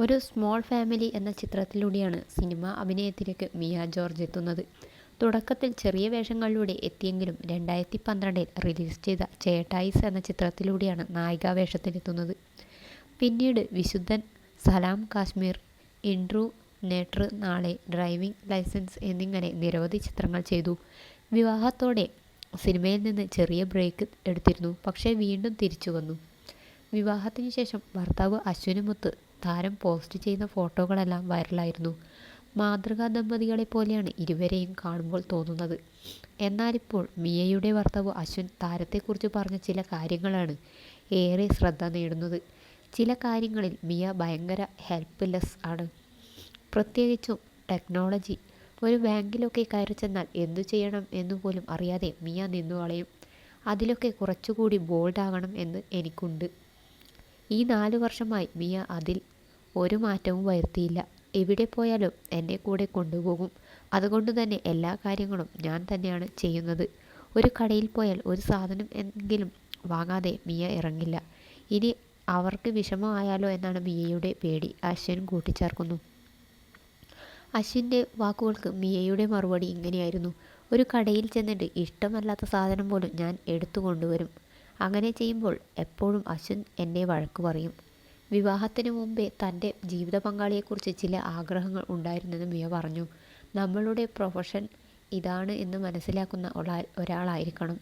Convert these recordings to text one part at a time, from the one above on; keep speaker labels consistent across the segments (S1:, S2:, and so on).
S1: ഒരു small family എന്ന ചിത്രത്തിലൂടെയാണ് സിനിമ അഭിനയത്തിലേക്ക് മിയ ജോർജ് എത്തുന്നത്. തുടക്കത്തിൽ ചെറിയ വേഷങ്ങളിലൂടെ എത്തിയെങ്കിലും രണ്ടായിരത്തി പന്ത്രണ്ടിൽ റിലീസ് ചെയ്ത ചേട്ടായിസ് എന്ന ചിത്രത്തിലൂടെയാണ് നായികാവേഷത്തിലെത്തുന്നത്. പിന്നീട് വിശുദ്ധൻ, സലാം കാശ്മീർ, ഇൻട്രു നേട്ര് നാളെ, ഡ്രൈവിംഗ് ലൈസൻസ് എന്നിങ്ങനെ നിരവധി ചിത്രങ്ങൾ ചെയ്തു. വിവാഹത്തോടെ സിനിമയിൽ നിന്ന് ചെറിയ ബ്രേക്ക് എടുത്തിരുന്നു. പക്ഷേ വീണ്ടും തിരിച്ചു വന്നു വിവാഹത്തിന് ശേഷം ഭർത്താവ് അശ്വിനുമൊത്ത് താരം പോസ്റ്റ് ചെയ്യുന്ന ഫോട്ടോകളെല്ലാം വൈറലായിരുന്നു. മാതൃകാ ദമ്പതികളെ പോലെയാണ് ഇരുവരെയും കാണുമ്പോൾ തോന്നുന്നത്. എന്നാലിപ്പോൾ മിയയുടെ ഭർത്താവ് അശ്വിൻ താരത്തെക്കുറിച്ച് പറഞ്ഞ ചില കാര്യങ്ങളാണ് ഏറെ ശ്രദ്ധ നേടുന്നത്. ചില കാര്യങ്ങളിൽ മിയ ഭയങ്കര ഹെൽപ്ലെസ് ആണ്. പ്രത്യേകിച്ചും ടെക്നോളജി. ഒരു ബാങ്കിലൊക്കെ കയറി ചെന്നാൽ എന്തു ചെയ്യണം എന്നുപോലും അറിയാതെ മിയ നിന്നുകളയും. അതിലൊക്കെ കുറച്ചുകൂടി ബോൾഡ് ആകണം എന്ന് എനിക്കുണ്ട്. ഈ നാലു വർഷമായി മിയ അതിൽ ഒരു മാറ്റവും വരുത്തിയില്ല. എവിടെ പോയാലും എന്നെ കൂടെ കൊണ്ടുപോകും. അതുകൊണ്ട് തന്നെ എല്ലാ കാര്യങ്ങളും ഞാൻ തന്നെയാണ് ചെയ്യുന്നത്. ഒരു കടയിൽ പോയാൽ ഒരു സാധനം എങ്കിലും വാങ്ങാതെ മിയ ഇറങ്ങില്ല. ഇനി അവർക്ക് വിഷമമായാലോ എന്നാണ് മിയയുടെ പേടി അശ്വിൻ കൂട്ടിച്ചേർക്കുന്നു. അശ്വിന്റെ വാക്കുകൾക്ക് മിയയുടെ മറുപടി ഇങ്ങനെയായിരുന്നു. ഒരു കടയിൽ ചെന്നിട്ട് ഇഷ്ടമല്ലാത്ത സാധനം പോലും ഞാൻ എടുത്തു കൊണ്ടുവരും. അങ്ങനെ ചെയ്യുമ്പോൾ എപ്പോഴും അശ്വിൻ എന്നെ വഴക്ക് പറയും. വിവാഹത്തിന് മുമ്പേ തന്റെ ജീവിത പങ്കാളിയെക്കുറിച്ച് ചില ആഗ്രഹങ്ങൾ ഉണ്ടായിരുന്നെന്ന് മിയ പറഞ്ഞു. നമ്മളുടെ പ്രൊഫഷൻ ഇതാണ് എന്ന് മനസ്സിലാക്കുന്ന ഒരാളായിരിക്കണം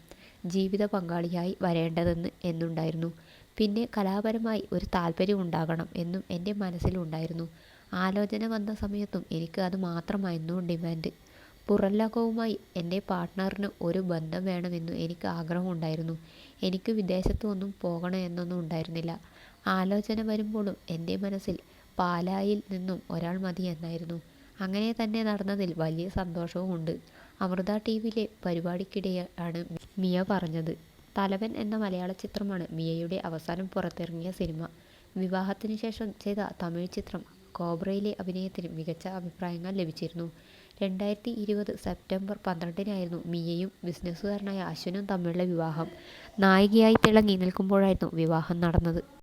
S1: ജീവിത പങ്കാളിയായി വരേണ്ടതെന്ന് എന്നുണ്ടായിരുന്നു. പിന്നെ കലാപരമായി ഒരു താല്പര്യം ഉണ്ടാകണം എന്നും എന്റെ മനസ്സിലുണ്ടായിരുന്നു ആലോചന വന്ന സമയത്തും എനിക്ക് അത് മാത്രമായിരുന്നു ഡിമാൻഡ്. പുറംലോകവുമായി എന്റെ പാർട്ട്ണറിന് ഒരു ബന്ധം വേണമെന്നു എനിക്ക് ആഗ്രഹമുണ്ടായിരുന്നു. എനിക്ക് വിദേശത്തു ഒന്നും പോകണമെന്നൊന്നും ഉണ്ടായിരുന്നില്ല. ആലോചന വരുമ്പോഴും എന്റെ മനസ്സിൽ പാലായിൽ നിന്നും ഒരാൾ മതി എന്നായിരുന്നു. അങ്ങനെ തന്നെ നടന്നതിൽ വലിയ സന്തോഷവും ഉണ്ട്. അമൃത ടിവിയിലെ പരിപാടിക്കിടെയാണ് മിയ പറഞ്ഞത്. തലവൻ എന്ന മലയാള ചിത്രമാണ് മിയയുടെ അവസാനം പുറത്തിറങ്ങിയ സിനിമ. വിവാഹത്തിന് ശേഷം ചെയ്ത തമിഴ് ചിത്രം കോബ്രയിലെ അഭിനയത്തിന് മികച്ച അഭിപ്രായങ്ങൾ ലഭിച്ചിരുന്നു. രണ്ടായിരത്തി ഇരുപത് സെപ്റ്റംബർ പന്ത്രണ്ടിനായിരുന്നു മിയയും ബിസിനസ്സുകാരനായ അശ്വനും തമ്മിലുള്ള വിവാഹം. നായികയായി തിളങ്ങി നിൽക്കുമ്പോഴായിരുന്നു വിവാഹം നടന്നത്.